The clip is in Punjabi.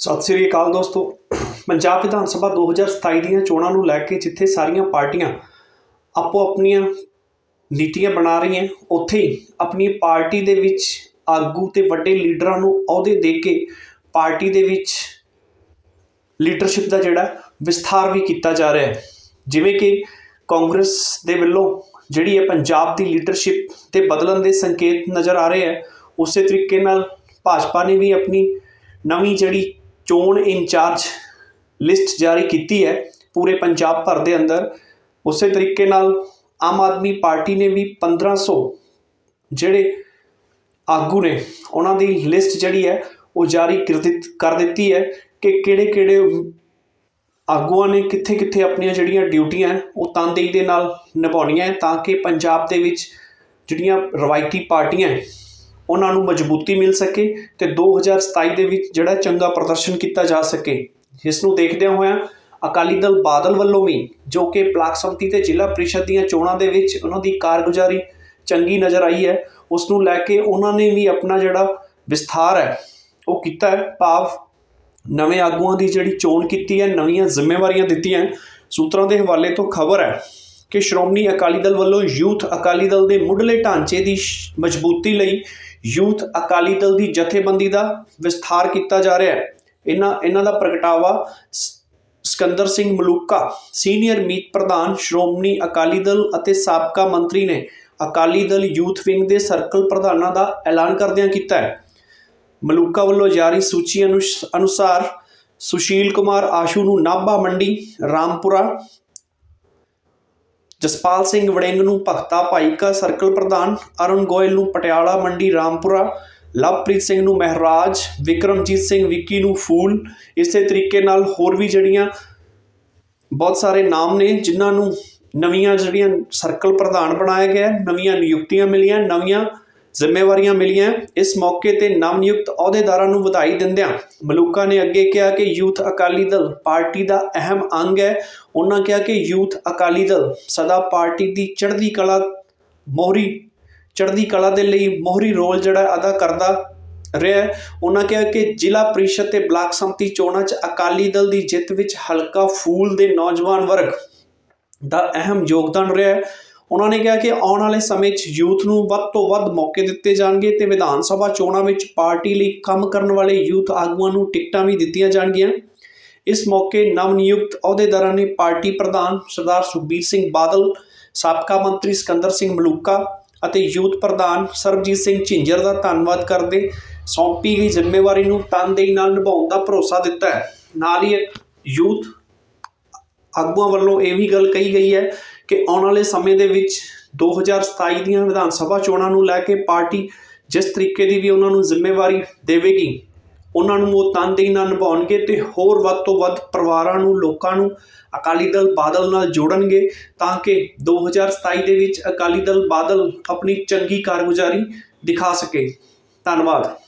ਸਤਿ ਸ੍ਰੀ ਅਕਾਲ ਦੋਸਤੋ। ਪੰਜਾਬ ਵਿਧਾਨ ਸਭਾ 2027 ਦੀਆਂ ਚੋਣਾਂ ਨੂੰ ਲੈ ਕੇ ਜਿੱਥੇ ਸਾਰੀਆਂ ਪਾਰਟੀਆਂ ਆਪੋ ਆਪਣੀਆਂ ਨੀਤੀਆਂ ਬਣਾ ਰਹੀਆਂ, ਉੱਥੇ ਹੀ ਆਪਣੀ ਪਾਰਟੀ ਦੇ ਵਿੱਚ ਆਗੂ ਤੇ ਵੱਡੇ ਲੀਡਰਾਂ ਨੂੰ ਅਹੁਦੇ ਦੇ ਕੇ ਪਾਰਟੀ ਦੇ ਵਿੱਚ ਲੀਡਰਸ਼ਿਪ ਦਾ ਜਿਹੜਾ ਵਿਸਥਾਰ ਵੀ ਕੀਤਾ ਜਾ ਰਿਹਾ ਹੈ। ਜਿਵੇਂ ਕਿ ਕਾਂਗਰਸ ਦੇ ਵੱਲੋਂ ਜਿਹੜੀ ਹੈ ਪੰਜਾਬ ਦੀ ਲੀਡਰਸ਼ਿਪ ਤੇ ਬਦਲਣ ਦੇ ਸੰਕੇਤ ਨਜ਼ਰ ਆ ਰਹੇ ਹੈ, ਉਸੇ ਤਰੀਕੇ ਨਾਲ ਭਾਜਪਾ ਨੇ ਵੀ ਆਪਣੀ ਨਵੀਂ ਜਿਹੜੀ ਚੋਣ ਇੰਚਾਰਜ ਲਿਸਟ ਜਾਰੀ ਕੀਤੀ ਹੈ ਪੂਰੇ ਪੰਜਾਬ ਭਰ ਦੇ ਅੰਦਰ। ਉਸੇ ਤਰੀਕੇ ਨਾਲ ਆਮ ਆਦਮੀ ਪਾਰਟੀ ਨੇ ਵੀ 1500 ਜਿਹੜੇ ਆਗੂ ਨੇ ਉਹਨਾਂ ਦੀ ਲਿਸਟ ਜਿਹੜੀ ਹੈ ਉਹ ਜਾਰੀ ਕਰ ਦਿੱਤ- ਕਰ ਦਿੱਤੀ ਹੈ ਕਿ ਕਿਹੜੇ ਕਿਹੜੇ ਆਗੂਆਂ ਨੇ ਕਿੱਥੇ ਕਿੱਥੇ ਆਪਣੀਆਂ ਜਿਹੜੀਆਂ ਡਿਊਟੀਆਂ ਉਹ ਤਨਦੇਹੀ ਦੇ ਨਾਲ ਨਿਭਾਉਣੀਆਂ ਤਾਂ ਕਿ ਪੰਜਾਬ ਦੇ ਵਿੱਚ ਜਿਹੜੀਆਂ ਰਵਾਇਤੀ ਪਾਰਟੀਆਂ ਹੈ, ਉਹਨਾਂ ਨੂੰ ਮਜ਼ਬੂਤੀ ਮਿਲ ਸਕੇ ਤੇ 2027 ਦੇ ਵਿੱਚ ਜਿਹੜਾ ਚੰਗਾ ਪ੍ਰਦਰਸ਼ਨ ਕੀਤਾ ਜਾ ਸਕੇ। ਇਸ ਨੂੰ ਦੇਖਦਿਆਂ ਹੋਇਆਂ ਅਕਾਲੀ ਦਲ ਬਾਦਲ ਵੱਲੋਂ ਵੀ, ਜੋ ਕਿ ਬਲਾਕ ਸੰਮਤੀ ਤੇ ਜ਼ਿਲ੍ਹਾ ਪ੍ਰੀਸ਼ਦ ਦੀਆਂ ਚੋਣਾਂ ਦੇ ਵਿੱਚ ਉਹਨਾਂ ਦੀ ਕਾਰਗੁਜ਼ਾਰੀ ਚੰਗੀ ਨਜ਼ਰ ਆਈ ਹੈ, ਉਸ ਨੂੰ ਲੈ ਕੇ ਉਹਨਾਂ ਨੇ ਵੀ ਆਪਣਾ ਜਿਹੜਾ ਵਿਸਥਾਰ ਹੈ, ਉਹ ਕੀਤਾ ਹੈ। ਭਾਵ ਨਵੇਂ ਆਗੂਆਂ ਦੀ ਜਿਹੜੀ ਚੋਣ ਕੀਤੀ ਹੈ, ਨਵੀਆਂ ਜ਼ਿੰਮੇਵਾਰੀਆਂ ਦਿੱਤੀਆਂ ਸੂਤਰਾਂ ਦੇ ਹਵਾਲੇ ਤੋਂ ਖਬਰ ਹੈ ਕਿ ਸ਼੍ਰੋਮਣੀ ਅਕਾਲੀ ਦਲ ਵੱਲੋਂ ਯੂਥ ਅਕਾਲੀ ਦਲ ਦੇ ਮੁੱਢਲੇ ਢਾਂਚੇ ਦੀ ਮਜ਼ਬੂਤੀ ਲਈ ਯੂਥ ਅਕਾਲੀ ਦਲ ਦੀ ਜਥੇਬੰਦੀ ਦਾ ਵਿਸਥਾਰ ਕੀਤਾ ਜਾ ਰਿਹਾ ਹੈ। ਇਹਨਾਂ ਇਹਨਾਂ ਦਾ ਪ੍ਰਗਟਾਵਾ ਸ- ਸਿਕੰਦਰ ਸਿੰਘ ਮਲੂਕਾ, ਸੀਨੀਅਰ ਮੀਤ ਪ੍ਰਧਾਨ ਸ਼੍ਰੋਮਣੀ ਅਕਾਲੀ ਦਲ ਅਤੇ ਸਾਬਕਾ ਮੰਤਰੀ ਨੇ ਅਕਾਲੀ ਦਲ ਯੂਥ ਵਿੰਗ ਦੇ ਸਰਕਲ ਪ੍ਰਧਾਨਾਂ ਦਾ ਐਲਾਨ ਕਰਦਿਆਂ ਕੀਤਾ ਹੈ। ਮਲੂਕਾ ਵੱਲੋਂ ਜਾਰੀ ਸੂਚੀ ਅਨੁਸ- ਅਨੁਸਾਰ ਸੁਸ਼ੀਲ ਕੁਮਾਰ ਆਸ਼ੂ ਨੂੰ ਨਾਭਾ ਮੰਡੀ, ਰਾਮਪੁਰਾ ਜਸਪਾਲ ਸਿੰਘ ਵੜਿੰਗ ਨੂੰ ਭਗਤਾ ਭਾਈਕਾ ਸਰਕਲ ਪ੍ਰਧਾਨ, ਅਰੁਣ ਗੋਇਲ ਨੂੰ ਪਟਿਆਲਾ ਮੰਡੀ ਰਾਮਪੁਰਾ, ਲਵਪ੍ਰੀਤ ਸਿੰਘ ਨੂੰ ਮਹਿਰਾਜ, ਵਿਕਰਮਜੀਤ ਸਿੰਘ ਵਿੱਕੀ ਨੂੰ ਫੂਲ, ਇਸੇ ਤਰੀਕੇ ਨਾਲ ਹੋਰ ਵੀ ਜਿਹੜੀਆਂ ਬਹੁਤ ਸਾਰੇ ਨਾਮ ਨੇ, ਜਿਨ੍ਹਾਂ ਨੂੰ ਨਵੀਆਂ ਜਿਹੜੀਆਂ ਸਰਕਲ ਪ੍ਰਧਾਨ ਬਣਾਇਆ ਗਿਆ, ਨਵੀਆਂ ਨਿਯੁਕਤੀਆਂ ਮਿਲੀਆਂ, ਨਵੀਆਂ ਜ਼ਿੰਮੇਵਾਰੀਆਂ ਮਿਲੀਆਂ। ਇਸ ਮੌਕੇ ਤੇ ਨਵ-ਨਿਯੁਕਤ ਅਹੁਦੇਦਾਰਾਂ ਨੂੰ ਵਧਾਈ ਦਿੰਦਿਆਂ ਮਲੂਕਾ ਨੇ ਅੱਗੇ ਕਿਹਾ ਕਿ ਯੂਥ ਅਕਾਲੀ ਦਲ ਪਾਰਟੀ ਦਾ ਅਹਿਮ ਅੰਗ ਹੈ। ਉਹਨਾਂ ਕਿਹਾ ਕਿ ਯੂਥ ਅਕਾਲੀ ਦਲ ਸਦਾ ਪਾਰਟੀ ਦੀ ਚੜ੍ਹਦੀ ਕਲਾ, ਮੋਹਰੀ, ਚੜ੍ਹਦੀ ਕਲਾ ਦੇ ਲਈ ਮੋਹਰੀ ਰੋਲ ਜਿਹੜਾ ਅਦਾ ਕਰਦਾ ਰਿਹਾ ਉਹਨਾਂ ਕਿਹਾ ਕਿ ਜ਼ਿਲ੍ਹਾ ਪ੍ਰੀਸ਼ਦ ਤੇ ਬਲਾਕ ਸੰਮਤੀ ਚੋਣਾਂ 'ਚ ਅਕਾਲੀ ਦਲ ਦੀ ਜਿੱਤ ਵਿੱਚ ਹਲਕਾ ਫੂਲ ਦੇ ਨੌਜਵਾਨ ਵਰਗ ਦਾ ਅਹਿਮ ਯੋਗਦਾਨ ਰਿਹਾ ਉਹਨਾਂ ਨੇ ਕਿਹਾ ਕਿ ਆਉਣ ਵਾਲੇ ਸਮੇਂ 'ਚ ਯੂਥ ਨੂੰ ਵੱਧ ਤੋਂ ਵੱਧ ਮੌਕੇ ਦਿੱਤੇ ਜਾਣਗੇ ਤੇ ਵਿਧਾਨ ਸਭਾ ਚੋਣਾਂ ਵਿੱਚ ਪਾਰਟੀ ਲਈ ਕੰਮ ਕਰਨ ਵਾਲੇ ਯੂਥ ਆਗੂਆਂ ਨੂੰ ਟਿਕਟਾਂ ਵੀ ਦਿੱਤੀਆਂ ਜਾਣਗੀਆਂ। ਇਸ ਮੌਕੇ ਨਵ ਨਿਯੁਕਤ ਅਹੁਦੇਦਾਰਾਂ ਨੇ ਪਾਰਟੀ ਪ੍ਰਧਾਨ ਸਰਦਾਰ ਸੁਖਬੀਰ ਸਿੰਘ ਬਾਦਲ, ਸਾਬਕਾ ਮੰਤਰੀ ਸਿਕੰਦਰ ਸਿੰਘ ਮਲੂਕਾ ਅਤੇ ਯੂਥ ਪ੍ਰਧਾਨ ਸਰਬਜੀਤ ਸਿੰਘ ਝਿੰਜਰ ਦਾ ਧੰਨਵਾਦ ਕਰਦੇ ਸੌਂਪੀ ਗਈ ਜ਼ਿੰਮੇਵਾਰੀ ਨੂੰ ਤਨਦੇਹੀ ਨਾਲ ਨਿਭਾਉਣ ਦਾ ਭਰੋਸਾ ਦਿੱਤਾ ਹੈ। ਨਾਲ ਹੀ ਯੂਥ ਆਗੂਆਂ ਵੱਲੋਂ ਇਹ ਵੀ ਗੱਲ ਕਹੀ ਗਈ ਹੈ ਕਿ ਆਉਣ ਵਾਲੇ ਸਮੇਂ ਦੇ ਵਿੱਚ 2027 ਦੀਆਂ ਵਿਧਾਨ ਸਭਾ ਚੋਣਾਂ ਨੂੰ ਲੈ ਕੇ ਪਾਰਟੀ ਜਿਸ ਤਰੀਕੇ ਦੀ ਵੀ ਉਹਨਾਂ ਨੂੰ ਜ਼ਿੰਮੇਵਾਰੀ ਦੇਵੇਗੀ, ਉਹਨਾਂ ਨੂੰ ਉਹ ਤਨਦੇਹੀ ਨਾਲ ਨਿਭਾਉਣਗੇ ਤੇ ਹੋਰ ਵੱਧ ਤੋਂ ਵੱਧ ਪਰਿਵਾਰਾਂ ਨੂੰ, ਲੋਕਾਂ ਨੂੰ ਅਕਾਲੀ ਦਲ ਬਾਦਲ ਨਾਲ ਜੋੜਨਗੇ ਤਾਂ ਕਿ 2027 ਦੇ ਵਿੱਚ ਅਕਾਲੀ ਦਲ ਬਾਦਲ ਆਪਣੀ ਚੰਗੀ ਕਾਰਗੁਜ਼ਾਰੀ ਦਿਖਾ ਸਕੇ। ਧੰਨਵਾਦ।